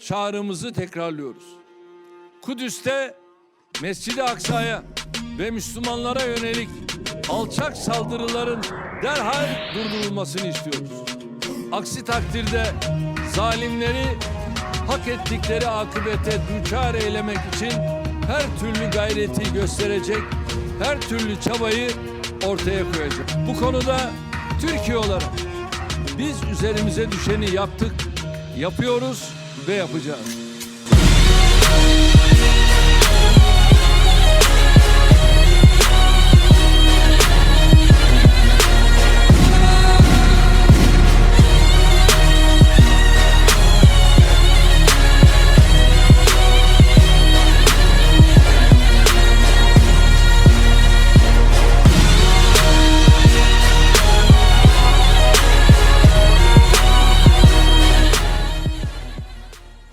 çağrımızı tekrarlıyoruz. Kudüs'te Mescid-i Aksa'ya ve Müslümanlara yönelik alçak saldırıların derhal durdurulmasını istiyoruz. Aksi takdirde zalimleri hak ettikleri akıbete düçar eylemek için her türlü gayreti gösterecek, her türlü çabayı ortaya koyacak. Bu konuda Türkiye olarak biz üzerimize düşeni yaptık, yapıyoruz ve yapacağız.